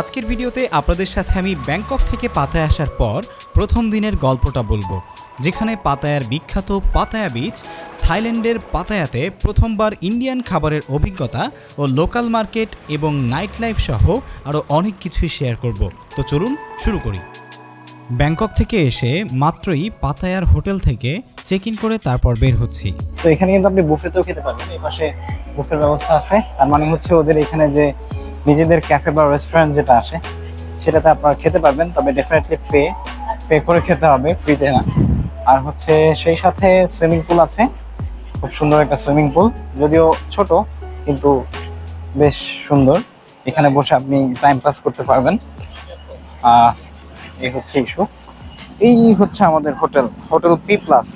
আজকের ভিডিওতে আপনাদের সাথে আমি ব্যাংকক থেকে পাতায় আসার পর প্রথম দিনের গল্পটা বলব, যেখানে পাতায়ার বিখ্যাত পাতায়া বিচ থাইল্যান্ডের পাতায়াতে প্রথমবার ইন্ডিয়ান খাবারের অভিজ্ঞতা ও লোকাল মার্কেট এবং নাইট লাইফ সহ আরও অনেক কিছুই শেয়ার করব। তো চলুন শুরু করি। ব্যাংকক থেকে এসে মাত্রই পাতায়ার হোটেল থেকে চেক ইন করে তারপর বের হচ্ছি। তো এখানে কিন্তু আপনি বুফেতেও খেতে পারবেন, এই পাশে বুফের ব্যবস্থা আছে। তার মানে হচ্ছে ওদের এখানে যে নিজেদের ক্যাফে বা রেস্টুরেন্ট যেটা আসে, সেটাতে আপনারা খেতে পারবেন, তবে ডেফিনেটলি পে পে করে খেতে হবে ফ্রিতে না। আর হচ্ছে সেই সাথে সুইমিং পুল আছে, খুব সুন্দর একটা সুইমিং পুল যদিও ছোট, কিন্তু বেশ সুন্দর। এখানে বসে আপনি টাইম পাস করতে পারবেন। এই হচ্ছে ইস্যু এই হচ্ছে আমাদের হোটেল হোটেল পি প্লাস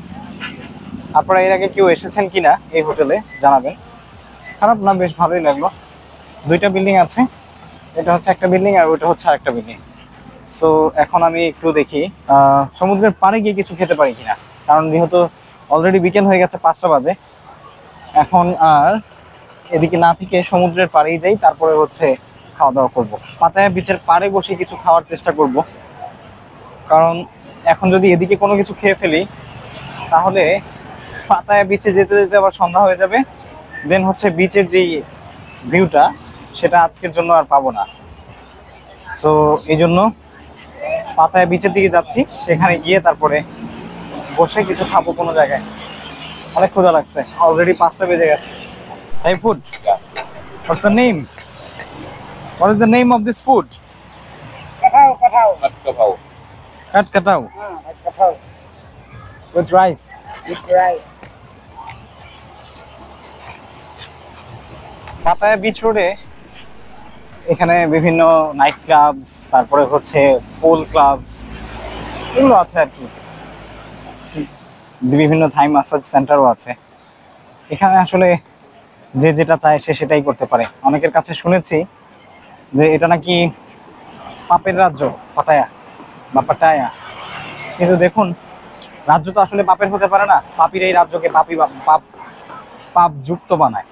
আপনারা এর আগে কেউ এসেছেন কিনা এই হোটেলে, জানাবেন। খারাপ না, বেশ ভালোই লাগল। দুইটা বিল্ডিং আছে। এটা হচ্ছে একটা বিল্ডিং আর ওইটা হচ্ছে আরেকটা বিল্ডিং সো এখন আমি একটু দেখি সমুদ্রের পাড়ে গিয়ে কিছু খেতে পারি কিনা। কারণ যেহেতু অলরেডি বিকেল হয়ে গেছে পাঁচটা বাজে। এখন আর এদিকে না থেকে সমুদ্রের পাড়েই যাই, তারপরে হচ্ছে খাওয়া দাওয়া করব। পাতায়া বিচের পাড়ে বসে কিছু খাওয়ার চেষ্টা করব। কারণ এখন যদি এদিকে কোনো কিছু খেয়ে ফেলি, তাহলে পাতায়া বিচে যেতে যেতে আবার সন্ধ্যা হয়ে যাবে। দেন হচ্ছে বিচের যেই ভিউটা সেটা আজকের জন্য আর পাবো না। সো এই জন্য পাতায় বিচের দিকে যাচ্ছি সেখানে গিয়ে তারপরে বসে কিছু খাব কোনো জায়গায়। অনেক ক্ষুধা লাগছে অলরেডি পাঁচটা বেজে গেছে। তাই food what's the name what is the name of this food. At cut. With rice. Pattaya beach রোডে এখানে বিভিন্ন নাইট ক্লাবস তারপরে হচ্ছে পোল ক্লাবস এগুলো আছে আর কি। বিভিন্ন থাই মাসাজ সেন্টারও আছে। এখানে আসলে যে যেটা চায় সে সেটাই করতে পারে। অনেকের কাছে শুনেছি যে এটা নাকি পাপের রাজ্য, পাতায়া বা পাটায়া। কিন্তু দেখুন, রাজ্য তো আসলে পাপের হতে পারে না। পাপির এই রাজ্যকে পাপি পাপ পাপ যুক্ত বানায়।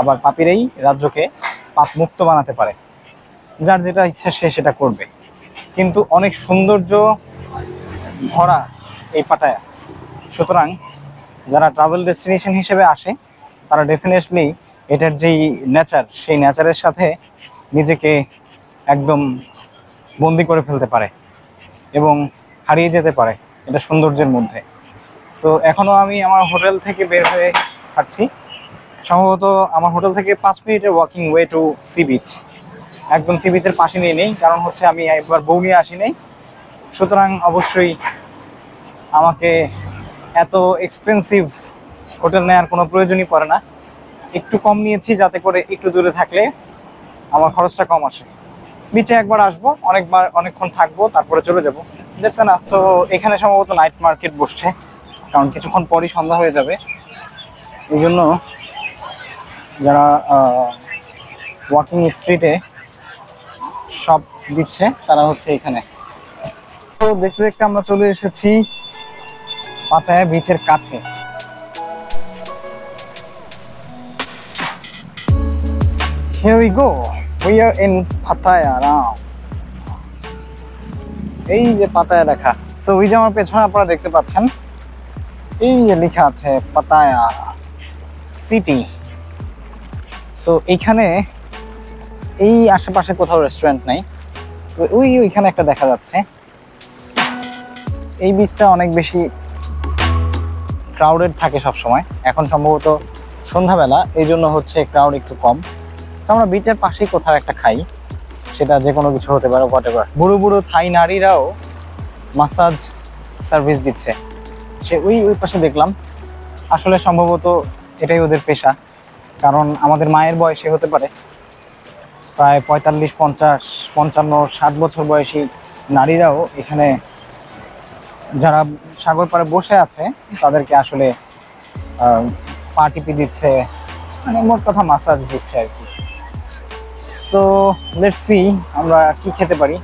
আবার পাপিরাই রাজ্যকে পাপ মুক্ত বানাতে পারে। যার যেটা ইচ্ছা সে সেটা করবে। কিন্তু অনেক সৌন্দর্য ভরা এই পাটায়া। সুতরাং যারা ট্রাভেল ডেস্টিনেশন হিসেবে আসে, তারা ডেফিনেটলি এটার যেই নেচার সেই নেচারের সাথে নিজেকে একদম বন্দি করে ফেলতে পারে এবং হারিয়ে যেতে পারে এটা সৌন্দর্যের মধ্যে। সো এখনও আমি আমার হোটেল থেকে বের হয়ে হাঁটছি। সম্ভবত আমার হোটেল থেকে পাঁচ মিনিটের walking way to sea beach একদম সি বিচের পাশে নিয়ে নেই, কারণ হচ্ছে আমি একবার বউ নিয়ে আসি নাই সুতরাং অবশ্যই আমাকে এত এক্সপেন্সিভ হোটেল নেওয়ার কোনো প্রয়োজনই পড়ে না। একটু কম নিয়েছি যাতে করে একটু দূরে থাকলে আমার খরচটা কম আসে। বিচে একবার আসব, অনেকবার অনেকক্ষণ থাকব, তারপরে চলে যাব। দেখছে না তো এখানে সম্ভবত নাইট মার্কেট বসছে, কারণ কিছুক্ষণ পরই সন্ধ্যা হয়ে যাবে। এই জন্য যারা ওয়াকিং স্ট্রিটে সব দিচ্ছে, তারা হচ্ছে এখানে তো দেখতে দেখতে আমরা চলে এসেছি পাতায়া বিচের কাছে Here we go. We are in Pattaya now. এই যে পাতায়া লেখা সো ওই যে আমার পেছনে আপনারা দেখতে পাচ্ছেন, এই যে লেখা আছে পাতায়া সিটি সো এইখানে এই আশেপাশে কোথাও রেস্টুরেন্ট নাই। ওই ওইখানে একটা দেখা যাচ্ছে। এই বীজটা অনেক বেশি ক্রাউডেড থাকে সব সময় এখন সম্ভবত সন্ধ্যাবেলা, এই জন্য হচ্ছে ক্রাউড একটু কম। তো আমরা বিচের পাশেই কোথাও একটা খাই। সেটা যে কোনো কিছু হতে পারে হোয়াট এভার বুড়ো বুড়ো থাই নারীরাও মাসাজ সার্ভিস দিচ্ছে। সে ওই ওই পাশে দেখলাম। আসলে সম্ভবত এটাই ওদের পেশা। কারণ আমাদের মায়ের বয়সে হতে পারে। প্রায় পঁয়তাল্লিশ, পঞ্চাশ, পঞ্চান্ন, ষাট বছর বয়সী নারীরাও এখানে যারা সাগর পাড়ে বসে আছে, তাদেরকে আসলে পা টিপি দিচ্ছে মানে মোট কথা মাসাজ দিচ্ছে আর কি। সো লেটস সি আমরা কি খেতে পারি।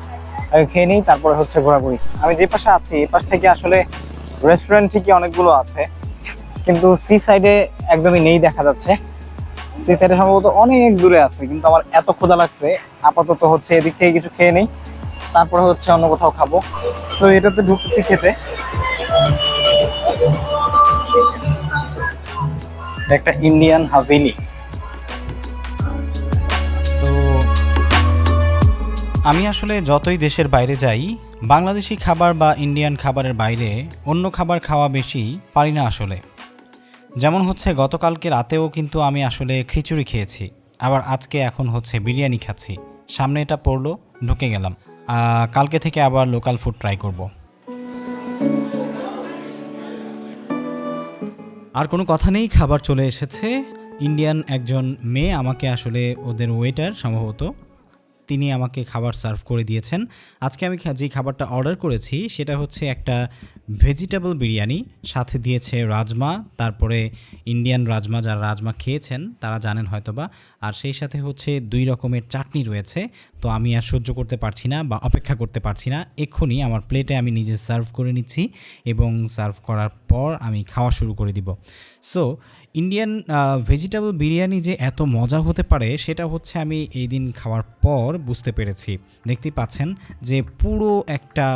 আগে খেয়ে নিই, তারপরে হচ্ছে ঘোরাঘুরি। আমি যে পাশে আছি এই পাশ থেকে আসলে রেস্টুরেন্ট ঠিকই অনেকগুলো আছে, কিন্তু সি সাইডে একদমই নেই দেখা যাচ্ছে। সেই সাইডে সম্ভবত অনেক দূরে আছে, কিন্তু আমার এত ক্ষুধা লাগছে। আপাতত হচ্ছে এদিক থেকে কিছু খেয়ে নেই। তারপরে হচ্ছে অন্য কোথাও খাব। তো এটাতে ঢুকতেছি খেতে। একটা ইন্ডিয়ান হাভেলি। সো আমি আসলে যতই দেশের বাইরে যাই, বাংলাদেশি খাবার বা ইন্ডিয়ান খাবারের বাইরে অন্য খাবার খাওয়া বেশি পারি না আসলে। যেমন হচ্ছে গতকালকে রাতেও কিন্তু আমি আসলে খিচুড়ি খেয়েছি, আবার আজকে এখন হচ্ছে বিরিয়ানি খাচ্ছি। সামনে এটা পড়ল, ঢুকে গেলাম। কালকে থেকে আবার লোকাল ফুড ট্রাই করব। আর কোনো কথা নেই, খাবার চলে এসেছে। ইন্ডিয়ান একজন মেয়ে আমাকে আসলে ওদের ওয়েটার সম্ভবত তিনি আমাকে খাবার সার্ভ করে দিয়েছেন। আজকে আমি যে খাবারটা অর্ডার করেছি, সেটা হচ্ছে একটা ভেজিটেবল বিরিয়ানি, সাথে দিয়েছে রাজমা, তারপরে ইন্ডিয়ান রাজমা যারা রাজমা খেয়েছেন, তারা জানেন হয়তোবা। আর সেই সাথে হচ্ছে দুই রকমের চাটনি রয়েছে, তো আমি আর সহ্য করতে পারছি না বা অপেক্ষা করতে পারছি না। এক্ষুনি আমার প্লেটে আমি নিজে সার্ভ করে নিচ্ছি এবং সার্ভ করার পর আমি খাওয়া শুরু করে দিব। সো ইন্ডিয়ান ভেজিটেবল বিরিয়ানি যে এত মজা হতে পারে, সেটা হচ্ছে আমি এই দিন খাওয়ার পর বুঝতে পেরেছি। দেখতেই পাচ্ছেন যে পুরো একটা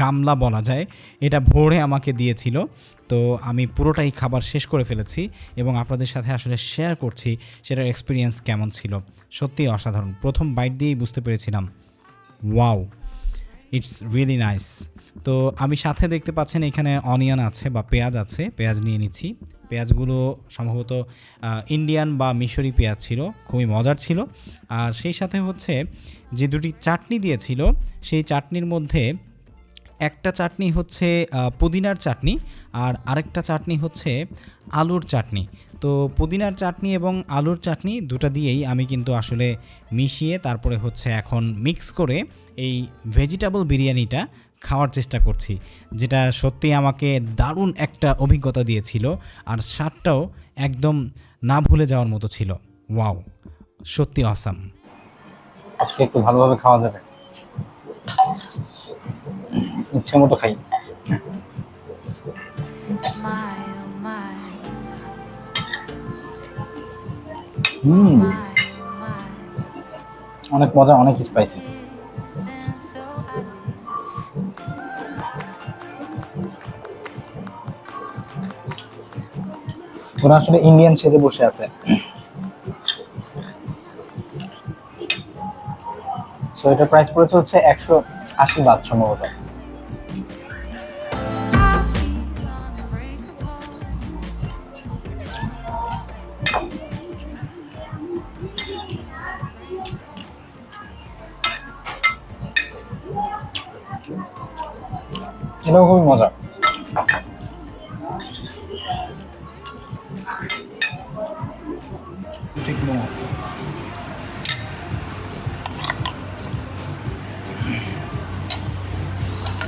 গামলা বলা যায়, এটা ভোরে আমাকে দিয়েছিল। তো আমি পুরোটাই খাবার শেষ করে ফেলেছি এবং আপনাদের সাথে আসলে শেয়ার করছি সেটার এক্সপিরিয়েন্স কেমন ছিল। সত্যি অসাধারণ। প্রথম বাইট দিয়েই বুঝতে পেরেছিলাম ওয়াও ইটস রিয়েলি নাইস তো আমি সাথে দেখতে পাচ্ছেন এখানে অনিয়ন আছে বা পেঁয়াজ আছে, পেঁয়াজ নিয়ে নিচ্ছি। পেঁয়াজগুলো সম্ভবত ইন্ডিয়ান বা মিশরি পেঁয়াজ ছিল, খুবই মজার ছিল। আর সেই সাথে হচ্ছে যে দুটি চাটনি দিয়েছিল, সেই চাটনির মধ্যে একটা চাটনি হচ্ছে পুদিনার চাটনি আর আরেকটা চাটনি হচ্ছে আলুর চাটনি। তো পুদিনার চাটনি এবং আলুর চাটনি দুটা দিয়েই আমি কিন্তু আসলে মিশিয়ে তারপরে হচ্ছে এখন মিক্স করে এই ভেজিটেবল বিরিয়ানিটা খাওয়ার চেষ্টা করছি। যেটা সত্যি আমাকে দারুণ একটা অভিজ্ঞতা দিয়েছিল আর স্বাদটাও একদম না ভুলে যাওয়ার মতো ছিল। ওয়াও সত্যি অসাম আজকে একটু ভালোভাবে খাওয়া যাবে। ইচ্ছে মতো খাই। My, অনেক মজা, অনেক স্পাইসি ওরা আসলে ইন্ডিয়ান সেজে বসে আছে। সো এটার প্রাইস পড়েছে হচ্ছে একশো আশি বাদ সম্ভবত।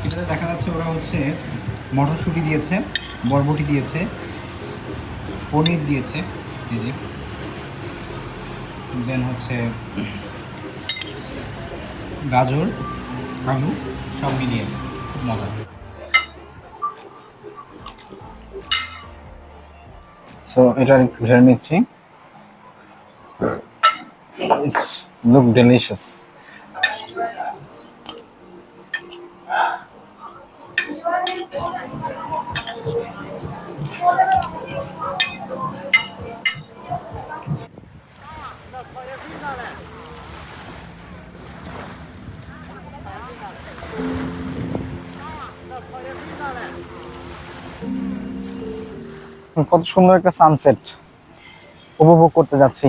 এটাতে দেখা যাচ্ছে ওরা হচ্ছে মটরশুঁটি দিয়েছে, বরবটি দিয়েছে, পনির দিয়েছে, এই যে। দেন হচ্ছে গাজর, আলু, সব মিলিয়ে খুব মজা। সো এটার ঘুরে নিচ্ছি। লুক ডেলিশিয়াস কত সুন্দর একটা সানসেট উপভোগ করতে যাচ্ছি।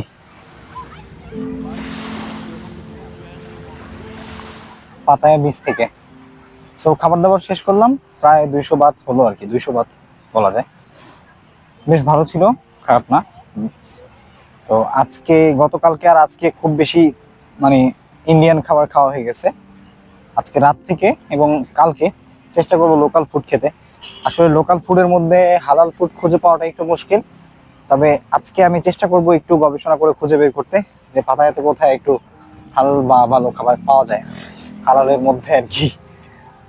পাতায়া বীজ থেকে। সো খাবার দাবার শেষ করলাম। প্রায় দুইশো বাত হলো আর কি, দুইশো বাত বলা যায়। বেশ ভালো ছিল, খারাপ না। তো আজকে, গতকালকে আর আজকে খুব বেশি মানে ইন্ডিয়ান খাবার খাওয়া হয়ে গেছে। আজকে রাত থেকে এবং কালকে চেষ্টা করব লোকাল ফুড খেতে। আসলে লোকাল ফুডের মধ্যে হালাল ফুড খুঁজে পাওয়াটা একটু মুশকিল। তবে আজকে আমি চেষ্টা করব একটু গবেষণা করে খুঁজে বের করতে, যে পাতায়াতে কোথায় একটু হালাল বা ভালো খাবার পাওয়া যায়। হালালের মধ্যে আর কি।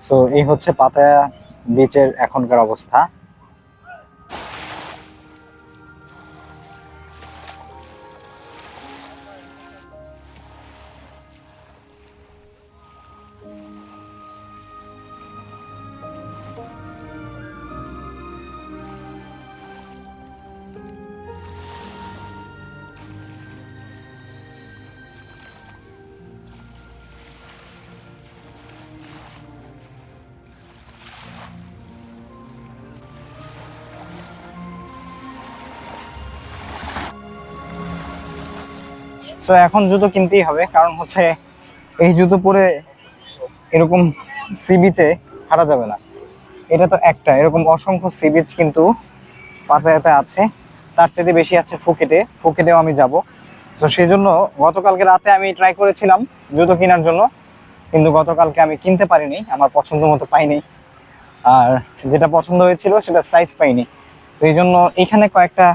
সো এই হচ্ছে পাতায়া বিচের এখনকার অবস্থা। সো এখন জুতো কিনতেই হবে। কারণ হচ্ছে এই জুতো পরে এরকম সি বিচে হারা যাবে না। এটা তো একটা। এরকম অসংখ্য সি বিচ কিন্তু পাতায়াতে আছে। তার চেয়ে বেশি আছে ফুকেটে ফুকেটেও আমি যাব। তো সেই জন্য গতকালকে রাতে আমি ট্রাই করেছিলাম জুতো কেনার জন্য। কিন্তু গতকালকে আমি কিনতে পারিনি। আমার পছন্দ মতো পাইনি। আর যেটা পছন্দ হয়েছিল সেটা সাইজ পাইনি। তো এই জন্য এখানে কয়েকটা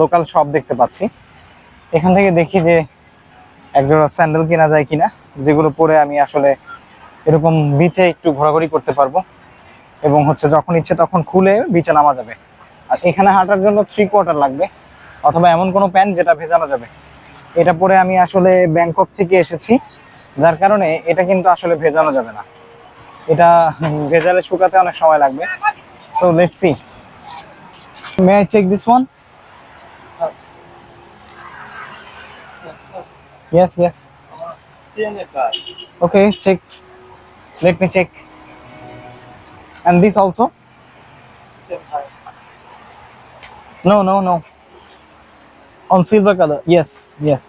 লোকাল শপ দেখতে পাচ্ছি। এখান থেকে দেখি যে একজোড়া স্যান্ডেল কেনা যায় কিনা, যেগুলো পরে আমি আসলে এরকম বিচে একটু ঘোরাঘুরি করতে পারব। এবং হচ্ছে যখন ইচ্ছে তখন খুলে বিচে নামা যাবে। আর এখানে হাঁটার জন্য থ্রি কোয়ার্টার লাগবে, অথবা এমন কোনো প্যান্ট যেটা ভেজানো যাবে। এটা পরে আমি আসলে ব্যাংকক থেকে এসেছি, যার কারণে এটা কিন্তু আসলে ভেজানো যাবে না। এটা ভেজালে শুকাতে অনেক সময় লাগবে। So let's see may I check this one Yes, yes. Okay, check. Let me check. And this also? No, no, no. On silver color. Yes, yes.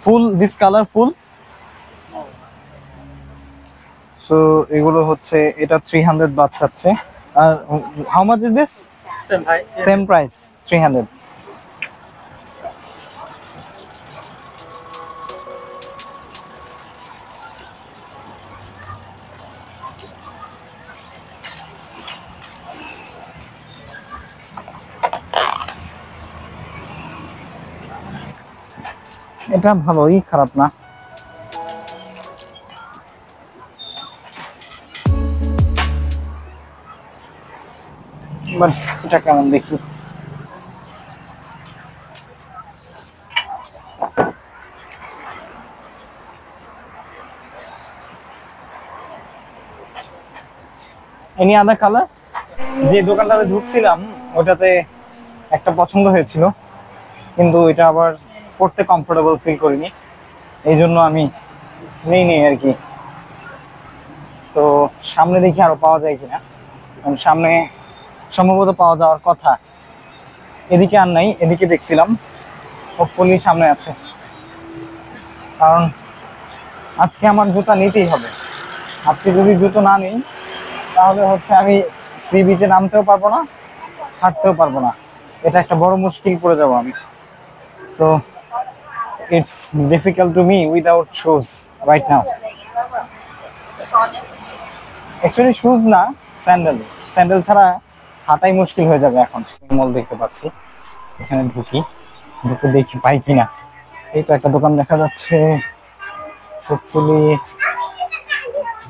Full, this color full? So এগুলো হচ্ছে এটা 300 বাদ চাচ্ছে আর how much is this same price 300 এটা ভালোই খারাপ না। এবার এটা কেমন দেখি? Any other colour? যে দোকানটাতে ঢুকছিলাম, ওটাতে একটা পছন্দ হয়েছিল, কিন্তু এটা আবার পড়তে কমফোর্টেবল ফিল করিনি। এই জন্য আমি নেই নেই আর কি। তো সামনে দেখি আরও পাওয়া যায় কিনা। সামনে সম্ভবত পাওয়া যাওয়ার কথা। এদিকে আর নাই, এদিকে দেখছিলাম। হোপফুলি সামনে আছে। কারণ আজকে আমার জুতা নিতেই হবে। আজকে যদি জুতো না নিই, তাহলে হচ্ছে আমি সি বিচে নামতেও পারব না, হাঁটতেও পারব না। এটা একটা বড় মুশকিল পড়ে যাব আমি। So it's difficult to me without shoes right now actually shoes না স্যান্ডেল স্যান্ডেল ছাড়া হাঁটাই মুশকিল হয়ে যাবে এখন। মল দেখতে পাচ্ছি। এখানে ঢুকি। ঢুকে দেখি পাই কিনা। এই তো একটা দোকান দেখা যাচ্ছে।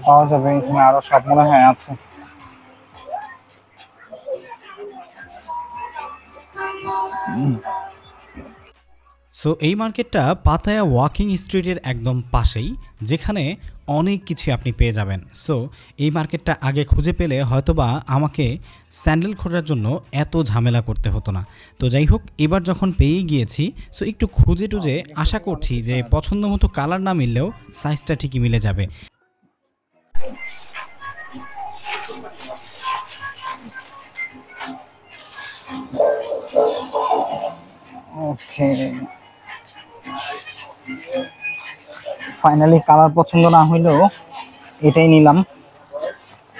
পাওয়া যাবে। এখানে আরও সব মনে হয় আছে। সো এই মার্কেটটা পাতায়া ওয়াকিং স্ট্রিটের একদম পাশেই, যেখানে অনেক কিছু আপনি পেয়ে যাবেন। সো এই মার্কেটটা আগে খুঁজে পেলে হয়তোবা আমাকে স্যান্ডেল খোঁজার জন্য এত ঝামেলা করতে হতো না। তো যাই হোক, এবার যখন পেয়ে গিয়েছি সো একটু খুঁজে টুজে আশা করছি যে পছন্দ মতো কালার না মিললেও সাইজটা ঠিকই মিলে যাবে। ওকে ফাইনালি কালার পছন্দ না হইলেও এটাই নিলাম।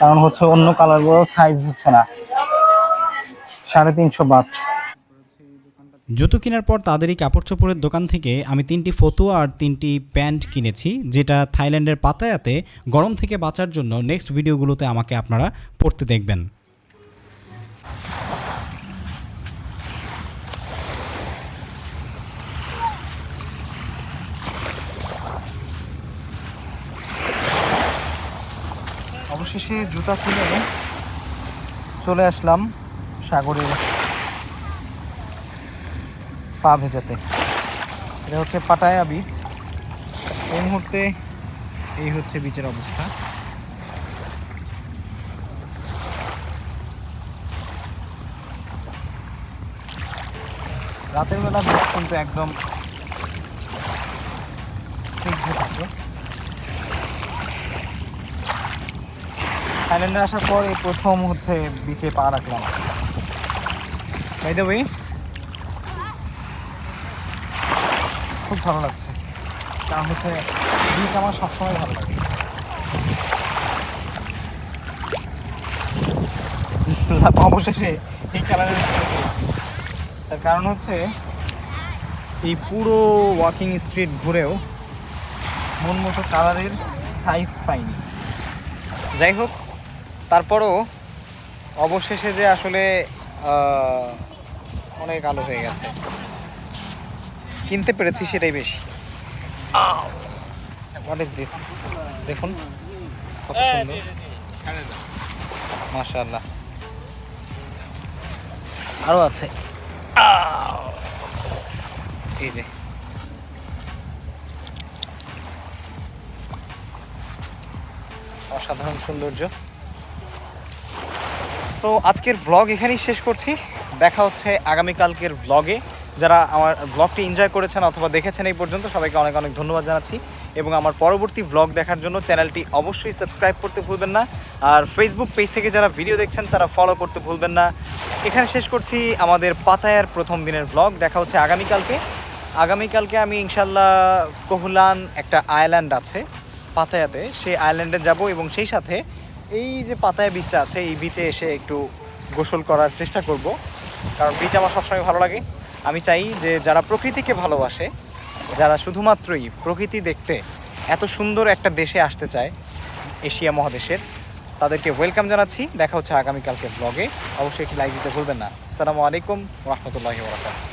কারণ হচ্ছে অন্য কালারগুলো সাইজ হচ্ছে না। সাড়ে তিনশো বাদ জুতো কেনার পর তাদেরই কাপড় চোপড়ের দোকান থেকে আমি তিনটি ফতুয়া আর তিনটি প্যান্ট কিনেছি, যেটা থাইল্যান্ডের পাতায়াতে গরম থেকে বাঁচার জন্য নেক্সট ভিডিওগুলোতে আমাকে আপনারা পড়তে দেখবেন। অবশেষে জুতা কিনে চলে আসলাম সাগরে পা ভেজাতে। এটা হচ্ছে পাটায়া বিচ এই মুহূর্তে এই হচ্ছে বিচের অবস্থা। রাতের বেলা কিন্তু একদম স্নিগ্ধ থাকে থাইল্যান্ডে আসার পর এই প্রথম হচ্ছে বিচে পা রাখলাম। বাই দ্য খুব ভালো লাগছে। কারণ হচ্ছে বিচ আমার সবসময় ভালো লাগে। অবশেষে এই কালারের তার কারণ হচ্ছে এই পুরো ওয়াকিং স্ট্রিট ঘুরেও মন মতো কালারের সাইজ পাইনি। যাই হোক তারপরও অবশেষে যে আসলে অনেক আলো হয়ে গেছে। কিনতে পেরেছি সেটাই বেশি। হোয়াট ইজ দিস দেখুন কত সুন্দর। মাশাআল্লাহ। আরও আছে! এই যে। অসাধারণ সৌন্দর্য। সো আজকের ব্লগ এখানেই শেষ করছি। দেখা হচ্ছে আগামীকালকের ব্লগে যারা আমার ব্লগটি এনজয় করেছেন অথবা দেখেছেন এই পর্যন্ত, সবাইকে অনেক অনেক ধন্যবাদ জানাচ্ছি। এবং আমার পরবর্তী ব্লগ দেখার জন্য চ্যানেলটি অবশ্যই সাবস্ক্রাইব করতে ভুলবেন না। আর ফেসবুক পেজ থেকে যারা ভিডিও দেখছেন, তারা ফলো করতে ভুলবেন না। এখানে শেষ করছি আমাদের পাতায়ার প্রথম দিনের ব্লগ দেখা হচ্ছে আগামীকালকে। আগামীকালকে আমি ইনশাল্লাহ কোহলান একটা আইল্যান্ড আছে পাতায়াতে। সেই আইল্যান্ডে যাব এবং সেই সাথে এই যে পাতায় বিচটা আছে, এই বিচে এসে একটু গোসল করার চেষ্টা করব। কারণ বিচ আমার সবসময় ভালো লাগে। আমি চাই যে যারা প্রকৃতিকে ভালোবাসে, যারা শুধুমাত্রই প্রকৃতি দেখতে এত সুন্দর একটা দেশে আসতে চায়, এশিয়া মহাদেশের, তাদেরকে ওয়েলকাম জানাচ্ছি। দেখা হচ্ছে আগামীকালকে ব্লগে অবশ্যই একটি লাইক দিতে ভুলবেন না। আসসালামু আলাইকুম রহমতুল্লাহি বরাকাতুহু।